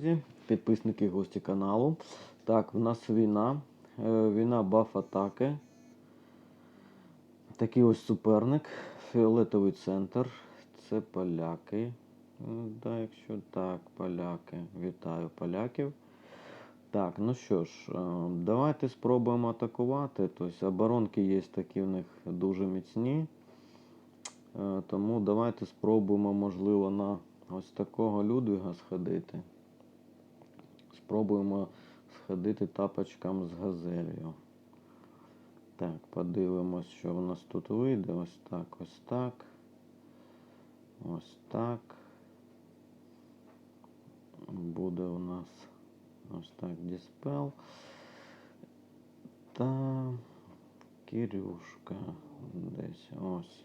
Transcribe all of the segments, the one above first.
Друзі, підписники, гості каналу. Так, в нас війна. Е, Війна баф-атаки. Такий ось суперник. Фіолетовий центр. Це поляки. Е, Да, якщо так, поляки. Вітаю поляків. Так, ну що ж, е, давайте спробуємо атакувати. Тобто оборонки є такі в них дуже міцні. Тому давайте спробуємо, можливо, на ось такого Людвіга сходити. Спробуємо сходити тапочкам з газелью. Так, подивимось, що в нас тут вийде. Ось так, ось так. Ось так. Буде у нас ось так диспел. Та Кирюшка десь ось.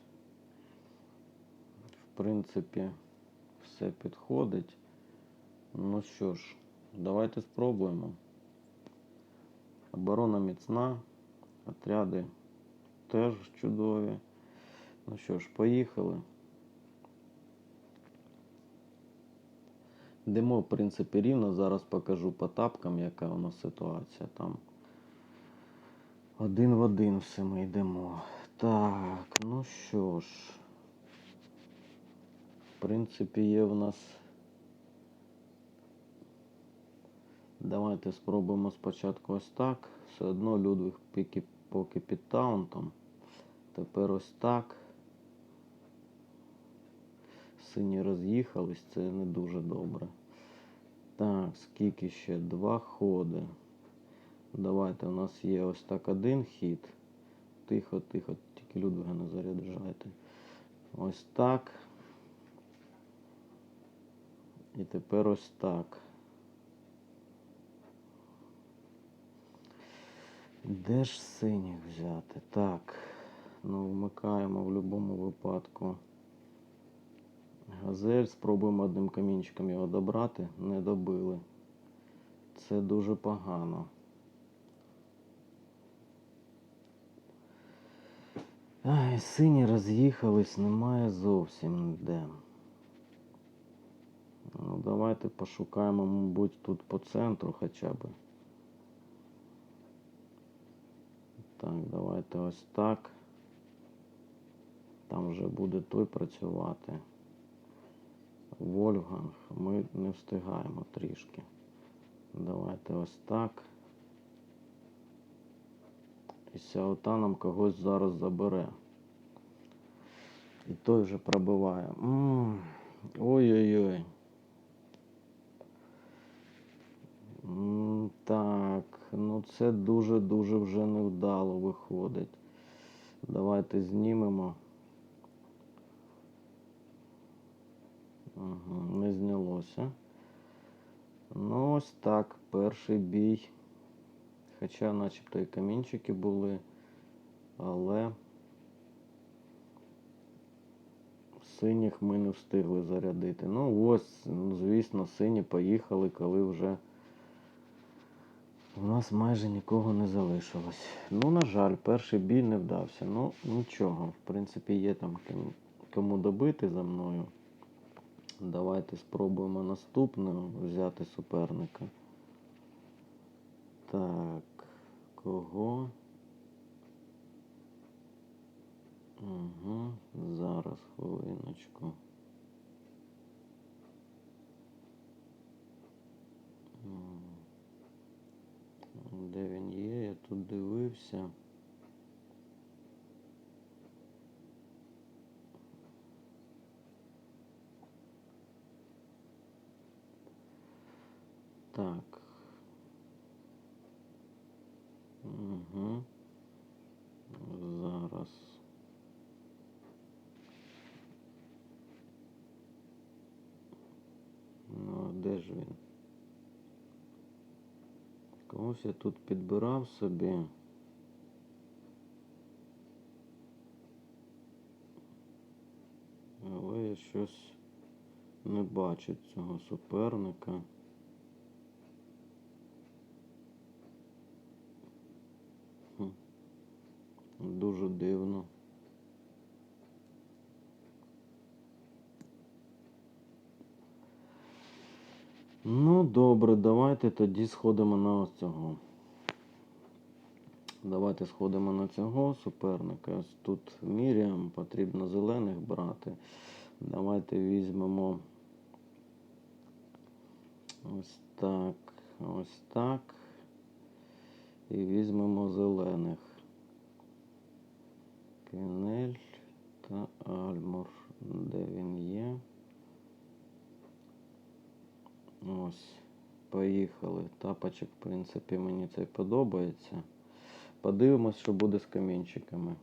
В принципі, все підходить. Ну що ж, давайте спробуємо. Оборона міцна, отряди теж чудові. Ну що ж, поїхали. Йдемо, в принципі, рівно. Зараз покажу по тапкам, яка у нас ситуація там. Один в один все ми йдемо. Так, ну що ж. В принципі, є в нас. Давайте спробуємо спочатку ось так. Все одно Людвиг піки, поки під таунтом. Тепер ось так. Сині роз'їхались, це не дуже добре. Так, скільки ще? Два ходи. Давайте, у нас є ось так один хід. Тихо, тихо, тільки Людвига не заряджайте. Ось так. І тепер ось так. Де ж синіх взяти? Так. Ну, вмикаємо в будь-якому випадку. Газель, спробуємо одним камінчиком його добрати. Не добили. Це дуже погано. Ай, сині роз'їхались, немає зовсім де. Ну, давайте пошукаємо, мабуть, тут по центру хоча б. Так, давайте ось так. Там вже буде той працювати. Вольфганг. Ми не встигаємо трішки. Давайте ось так. І Сяота нам когось зараз забере. І той вже пробиває. Ой-ой-ой. Так, ну це дуже-дуже вже невдало виходить. Давайте знімемо. Ага, не знялося. Ну, ось так, перший бій. Хоча начебто і камінчики були, але синіх ми не встигли зарядити. Ну ось, звісно, сині поїхали, коли вже у нас майже нікого не залишилось. Ну, на жаль, перший бій не вдався. Ну, нічого. В принципі, є там кому добити за мною. Давайте спробуємо наступного взяти суперника. Так, кого? Угу, зараз хвилиночку. Де він є? Я тут дивився. Так. Угу. Зараз. Ну, а де ж він? Когось я тут підбирав собі. Але я щось не бачу цього суперника. Ну, добре, давайте тоді сходимо на ось цього. Давайте сходимо на цього суперника. Ось тут Міріам, потрібно зелених брати. Давайте візьмемо ось так, ось так. І візьмемо зелених. Кенель та Альмор. Де він є? Ось. Поїхали. Тапочок, в принципі, мені це подобається. Подивимось, що буде з камінчиками.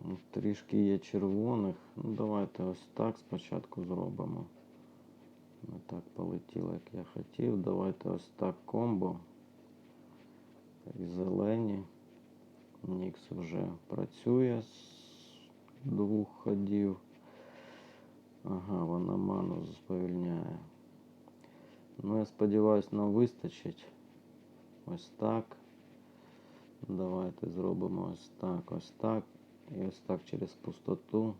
Ну, Трішки є червоних. Ну, давайте ось так спочатку зробимо. Не так полетіло, як я хотів. Давайте ось так комбо. І зелені. Нікс вже працює з двох ходів. Ага, вона ману сповільняє. Ну, я сподіваюся, нам вистачить. Ось так. Давайте зробимо ось так, ось так. І ось так через пустоту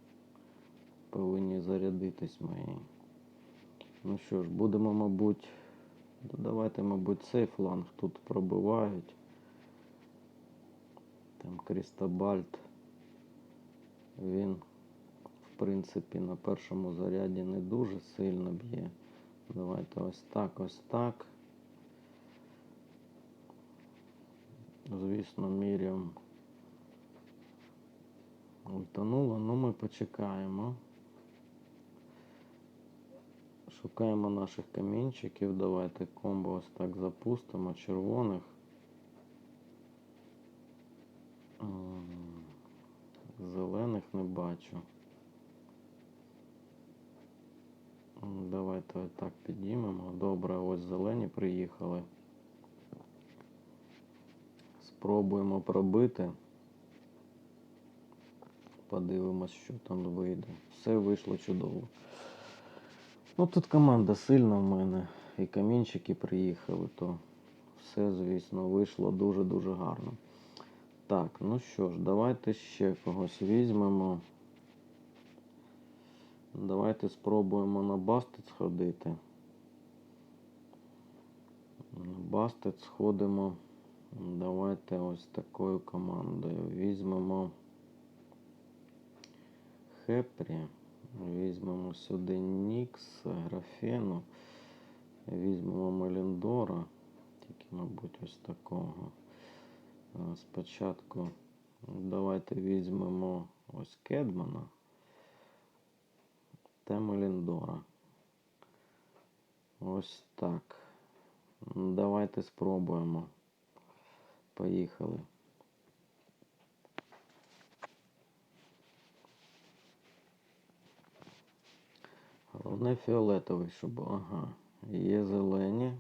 повинні зарядитись мої. Ну що ж, будемо, мабуть, давайте, мабуть, цей фланг тут пробивають. Там Крістобальт. Він, в принципі, на першому заряді не дуже сильно б'є. Давайте ось так, ось так. Звісно, Міріам ультанула, ну ми почекаємо. Шукаємо наших камінчиків. Давайте комбо ось так запустимо. Червоних. Зелених не бачу. Давайте отак підіймемо. Добре, ось зелені приїхали. Спробуємо пробити. Подивимось, що там вийде. Все вийшло чудово. Ну тут команда сильна в мене. І камінчики приїхали, то все, звісно, вийшло дуже-дуже гарно. Так, ну що ж, давайте ще когось візьмемо. Давайте спробуємо на бастет сходити. На бастет сходимо. Давайте ось такою командою. Візьмемо Хепрі. Візьмемо сюди Нікс, Графену. Візьмемо Меліндора. Тільки, мабуть, ось такого. А, Спочатку давайте візьмемо ось Кедмана та Меліндора. Ось так. Давайте спробуємо. Поїхали. Головне фіолетовий, щоб. Ага. Є зелені.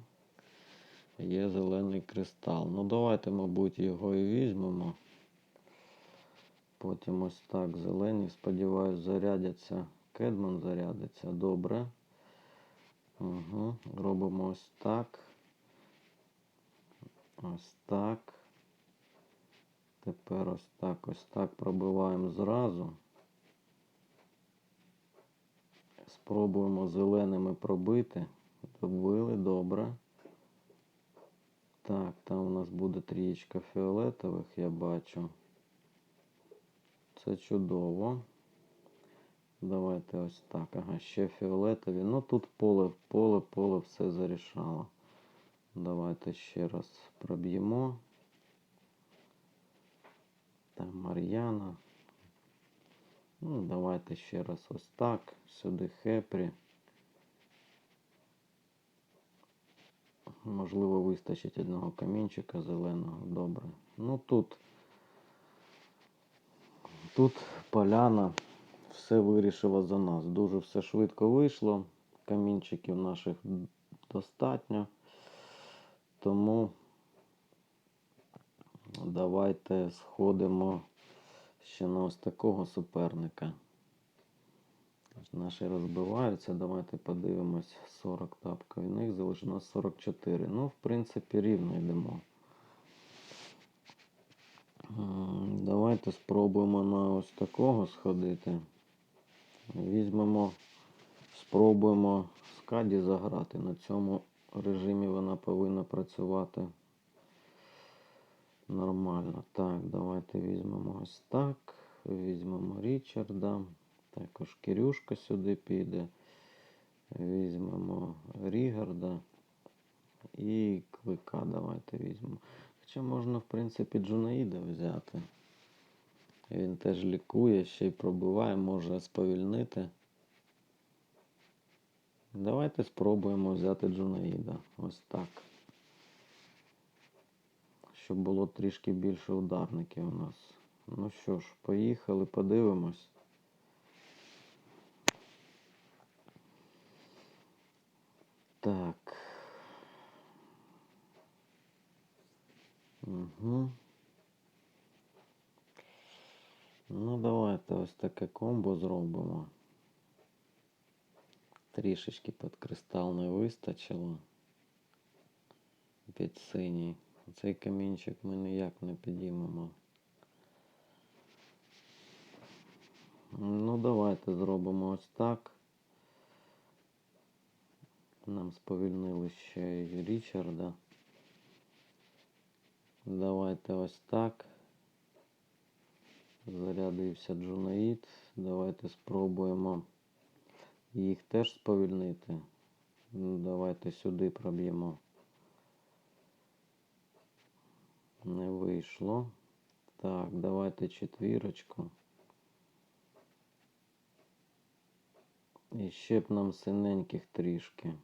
Є зелений кристал. Ну давайте, мабуть, його і візьмемо. Потім ось так зелені. Сподіваюсь, зарядяться. Кедман зарядиться. Добре. Угу. Робимо ось так. Ось так. Тепер ось так, ось так пробиваємо зразу. Спробуємо зеленими пробити. Добили, добре. Так, там у нас буде трієчка фіолетових, я бачу. Це чудово. Давайте ось так. Ага, ще фіолетові. Ну тут поле, поле, поле все зарішало. Давайте ще раз проб'ємо. Там Мар'яна. Ну, давайте ще раз ось так. Сюди Хепрі. Можливо, вистачить одного камінчика зеленого. Добре. Ну тут. Тут поляна все вирішила за нас. Дуже все швидко вийшло. Камінчиків наших достатньо. Тому давайте сходимо ще на ось такого суперника. Наші розбиваються. Давайте подивимось 40 тапка. В них залишилось 44. Ну, в принципі, рівно йдемо. Давайте спробуємо на ось такого сходити. Візьмемо, спробуємо скаді заграти. На цьому режимі вона повинна працювати нормально. Так, давайте візьмемо ось так. Візьмемо Річарда. Також Кирюшка сюди піде. Візьмемо Рігарда. І клика давайте візьмемо. Хоча можна, в принципі, Джунаїда взяти. Він теж лікує, ще й пробиває, може сповільнити. Давайте спробуємо взяти Джунаїда. Ось так. Щоб було трішки більше ударників у нас. Ну що ж, поїхали, подивимось. Так. Угу. Ну, давайте ось таке комбо зробимо. Трішечки під кристал не вистачило. Під синій. Цей камінчик ми ніяк не підіймемо. Ну, давайте зробимо ось так. Нам сповільнили ще й Річарда. Давайте ось так. Зарядився Джунаїд. Давайте спробуємо їх теж сповільнити. Ну, Давайте сюди проб'ємо. Не вийшло. Так, давайте четвірочку. І ще б нам синеньких трішки.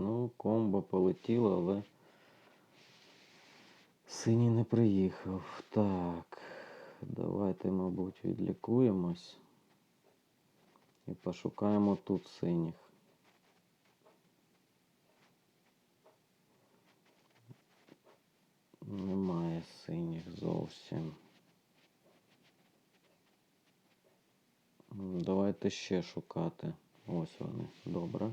Ну, комбо полетіло, але синій не приїхав. Так, давайте, мабуть, відлікуємось. І пошукаємо тут синіх. Немає синіх зовсім. Давайте ще шукати. Ось вони. Добре.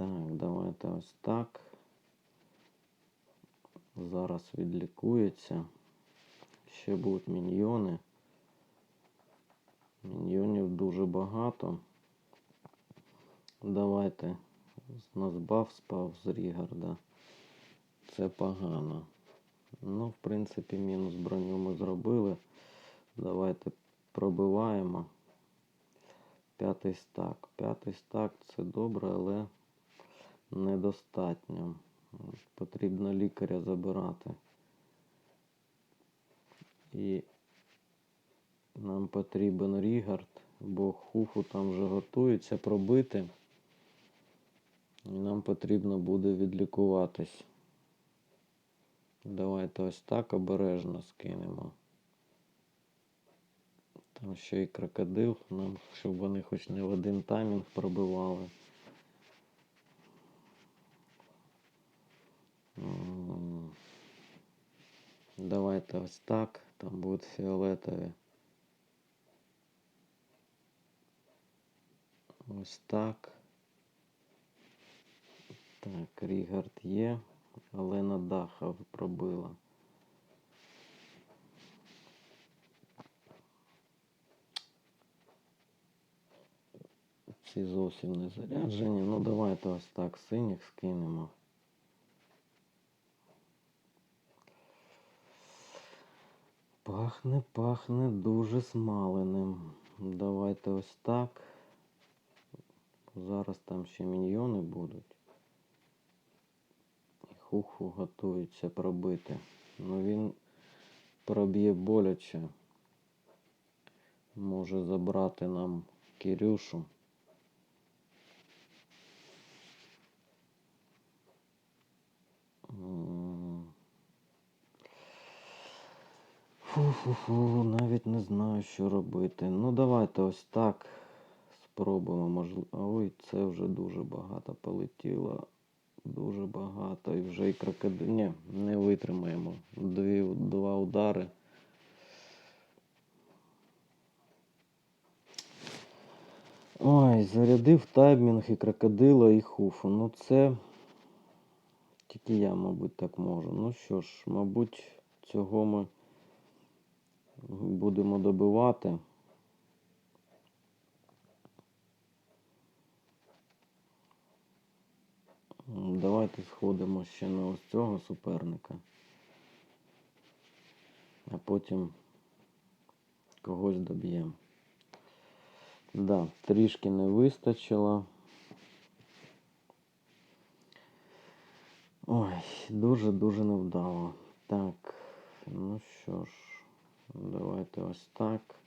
Так, давайте ось так. Зараз відлікується. Ще будуть міньйони. Міньйонів дуже багато. Давайте. Баф спав з Рігарда. Це погано. Ну, в принципі, мінус броню ми зробили. Давайте пробиваємо. П'ятий стак. П'ятий стак це добре, але недостатньо. Потрібно лікаря забирати. І нам потрібен Рігард, бо хуфу там вже готується пробити. І нам потрібно буде відлікуватись. Давайте ось так обережно скинемо. Там ще й крокодил, нам, щоб вони хоч не в один таймінг пробивали. Давайте ось так. Там будуть фіолетові. Ось так. Так, Рігард є, але на даха пробила. Ці зовсім не заряджені. Ну давайте ось так синіх скинемо. Пахне, пахне дуже смаленим. Давайте ось так. Зараз там ще міньйони будуть. Хуху готується пробити. Ну він проб'є боляче. Може забрати нам Кирюшу. Фу-фу-фу, навіть не знаю, що робити. Ну, давайте ось так спробуємо. Можливо. Ой, це вже дуже багато полетіло. Дуже багато. І вже і крокодил. Ні, не витримаємо. Дві, два удари. Ой, зарядив таймінг і крокодила, і хуфу. Ну це тільки я, мабуть, так можу. Ну що ж, мабуть, цього ми будемо добивати. Давайте сходимо ще на ось цього суперника. А потім когось доб'ємо. Да, трішки не вистачило. Ой, дуже-дуже невдало. Так, ну що ж, давайте ось так.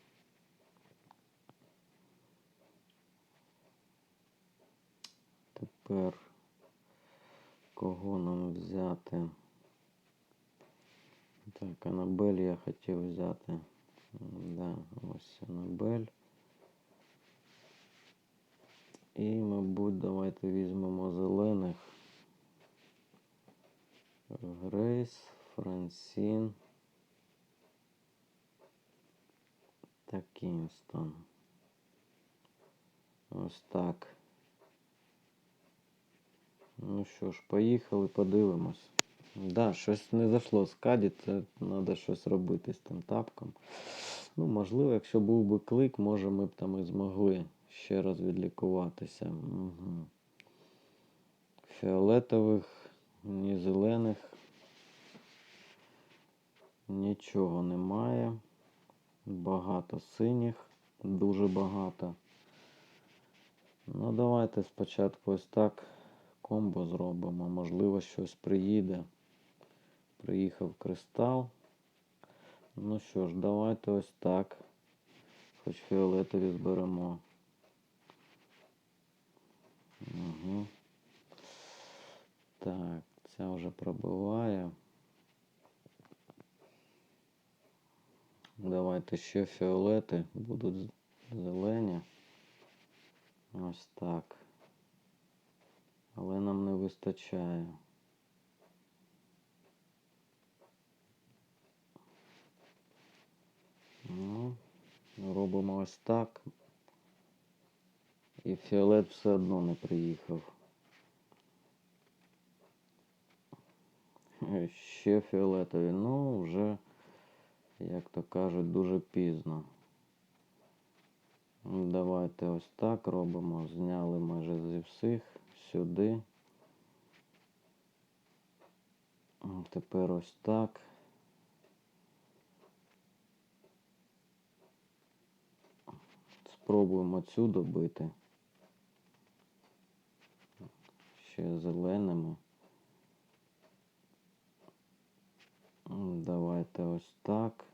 Тепер кого нам взяти? Так, Анабель я хотів взяти. Да, ось Анабель. І, мабуть, давайте візьмемо зелених. Грейс, Франсін та Кінстон. Ось так. Ну що ж, поїхали, подивимось. Да, щось не зайшло з каді, це треба щось робити з тим тапком. Ну, можливо, якщо був би клик, може ми б там і змогли ще раз відлікуватися. Угу. Фіолетових, ні зелених. Нічого немає. Багато синіх, дуже багато. Ну, давайте спочатку ось так комбо зробимо. Можливо, щось приїде. Приїхав кристал. Ну що ж, давайте ось так. Хоч фіолетові зберемо. Угу. Так, ця вже пробиває. Давайте ще фіолети будуть зелені. Ось так. Але нам не вистачає. Ну, робимо ось так. І фіолет все одно не приїхав. Ще фіолетові. Ну, вже, як то кажуть, дуже пізно. Ну, Давайте ось так робимо. Зняли майже зі всіх сюди. Тепер ось так. Спробуємо цю добити. Ще зеленими. Давайте ось так.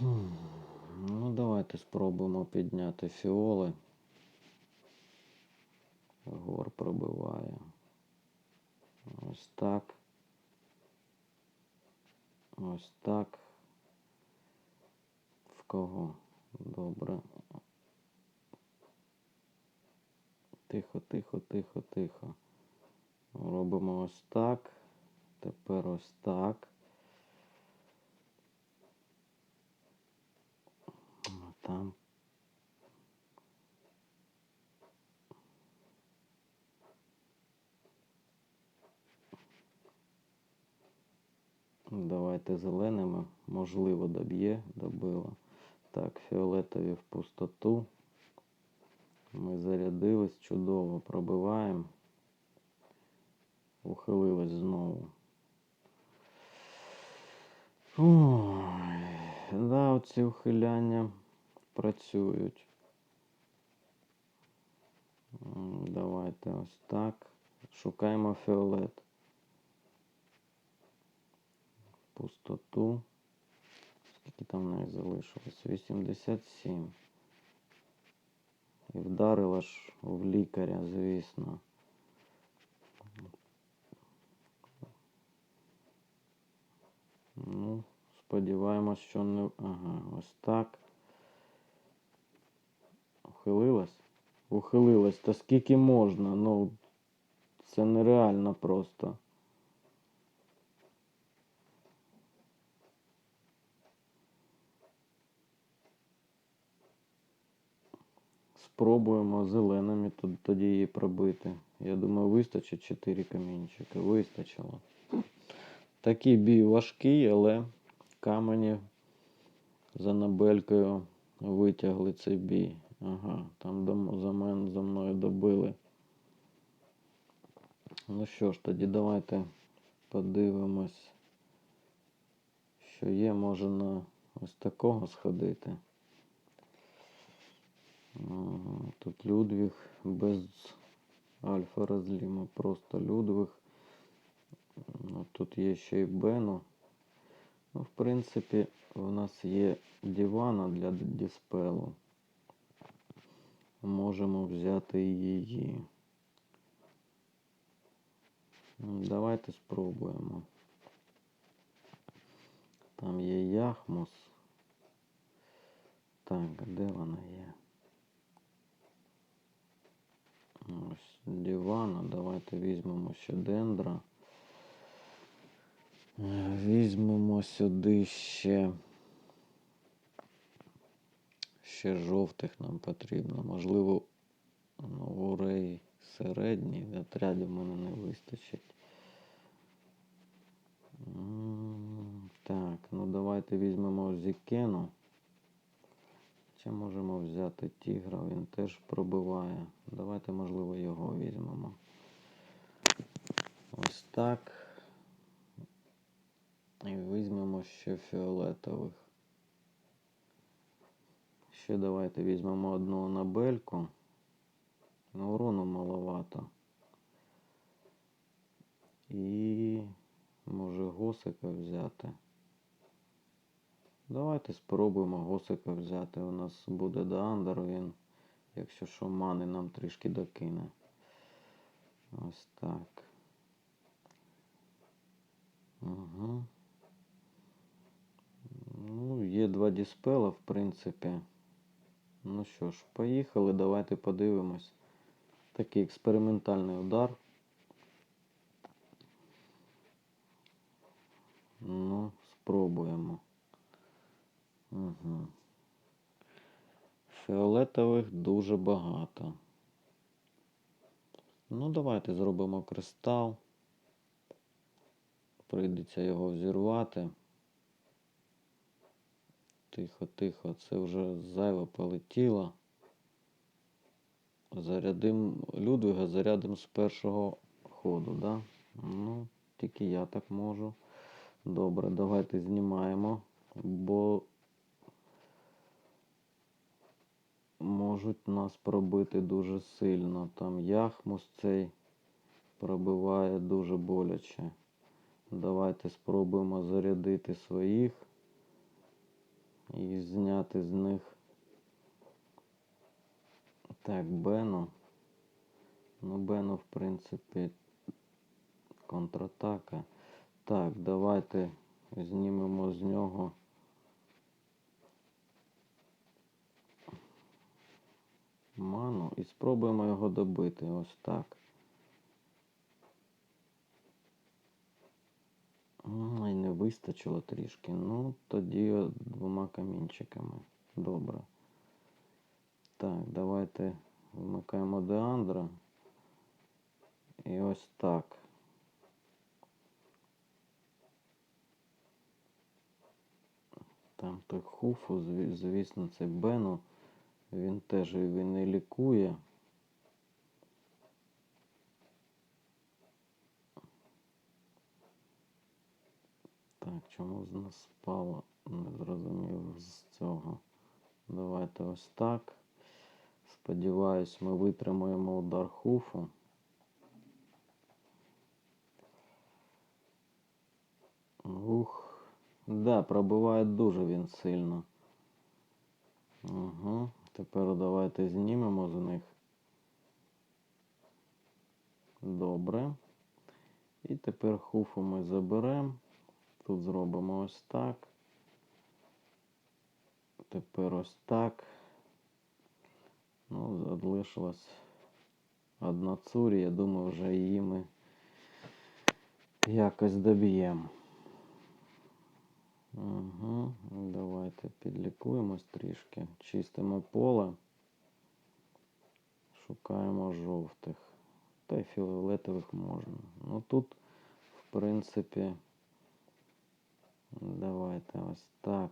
Ну, давайте спробуємо підняти фіоли. Гор пробиває. Ось так. Ось так. В кого? Добре. Тихо, тихо, тихо, тихо. Робимо ось так. Тепер ось так. Там. Давайте зеленими. Можливо, доб'є, добило. Так, фіолетові в пустоту. Ми зарядились, чудово пробиваємо. Ухилилось знову. Ой, да, оці ухиляння працюють. Давайте ось так. Шукаємо фіолет. Пустоту. Скільки там в неї залишилось? 87. І вдарила ж в лікаря, звісно. Ну, сподіваємось, що не. Ага, ось так. Ухилилась? Ухилилась. Та скільки можна? Ну, це нереально просто. спробуємо зеленими тод- тоді її пробити. Я думаю, вистачить 4 камінчики. Вистачило. Такий бій важкий, але камені за набелькою витягли цей бій. Ага, там за, мен, за мною добили. Ну що ж, тоді давайте подивимось, що є, може на ось такого сходити. Ага, Тут Людвіг без альфа розліму, просто Людвіг. Ну, тут є ще й Бено. Ну, в принципі, у нас є дивана для діспелу. Можемо взяти її. Давайте спробуємо. Там є Яхмос. Так, де вона є? Ось дивана. Давайте візьмемо ще дендра. Візьмемо сюди ще. Ще жовтих нам потрібно. Можливо, урей середній. Отрядів в мене не вистачить. Так, ну давайте візьмемо Зікену. Чи можемо взяти тігра, він теж пробиває. Давайте, можливо, його візьмемо. Ось так. І візьмемо ще фіолетових. Ще давайте візьмемо одну набельку. Ну, урону маловато. І може госика взяти. Давайте спробуємо госика взяти. У нас буде Даандер, він, якщо що, мани нам трішки докине. Ось так. Угу. Ну, є два діспела, в принципі. Ну що ж, поїхали, давайте подивимось. Такий експериментальний удар. Ну, спробуємо. Угу. Фіолетових дуже багато. Ну, давайте зробимо кристал. Прийдеться його взірвати. Тихо, тихо, це вже зайво полетіло. Зарядим Людвига зарядим з першого ходу, да? Ну, тільки я так можу. Добре, давайте знімаємо, бо можуть нас пробити дуже сильно. Там яхмус цей пробиває дуже боляче. Давайте спробуємо зарядити своїх і зняти з них. Так, Бено. Ну, Бено, в принципі, контратака. Так, давайте знімемо з нього. Ману і спробуємо його добити. Ось так. Ай, не вистачило трішки. Ну, тоді двома камінчиками. Добре. Так, давайте вмикаємо Деандра. І ось так. Там той хуфу, звісно, це Бену. Він теж він не лікує. Так, чому з нас спало? Не зрозумів з цього. Давайте ось так. Сподіваюсь, ми витримаємо удар хуфу. Ух. Да, пробиває дуже він сильно. Угу. Тепер давайте знімемо з них. Добре. І тепер хуфу ми заберемо. Тут зробимо ось так. Тепер ось так. Ну, залишилась одна цурі. Я думаю, вже її ми якось доб'ємо. Угу. Давайте підлікуємось трішки. Чистимо поле. Шукаємо жовтих. Та й фіолетових можна. Ну тут, в принципі, давайте ось так,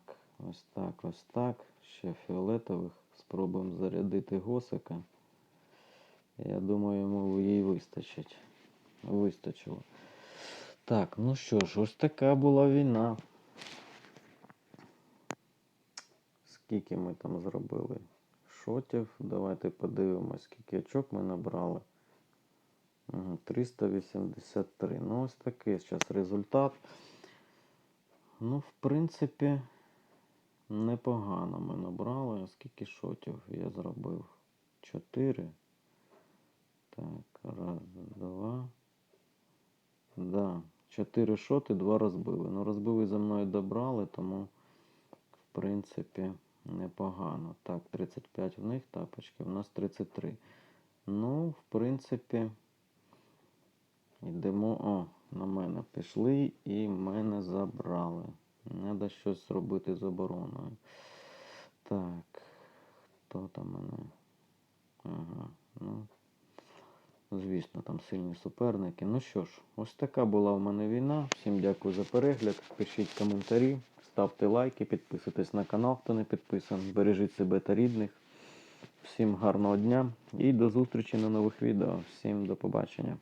ось так, ось так. Ще фіолетових. Спробуємо зарядити госика. Я думаю, йому їй вистачить. Вистачило. Так, ну що ж, ось така була війна. Скільки ми там зробили шотів? Давайте подивимось, скільки очок ми набрали. 383. Ну, ось такий зараз результат. Ну, в принципі, непогано ми набрали. А Скільки шотів я зробив? 4. Так, раз, два. Да. 4 шоти, 2 розбили. Ну, розбили за мною добрали, тому, в принципі, непогано. Так, 35 в них тапочки, у нас 33. Ну, в принципі, йдемо. О, на мене пішли і мене забрали. Треба щось зробити з обороною. Так, хто там мене? Ага, ну. Звісно, там сильні суперники. Ну що ж, ось така була в мене війна. Всім дякую за перегляд. Пишіть коментарі, ставте лайки, підписуйтесь на канал, хто не підписаний. Бережіть себе та рідних. Всім гарного дня і до зустрічі на нових відео. Всім до побачення.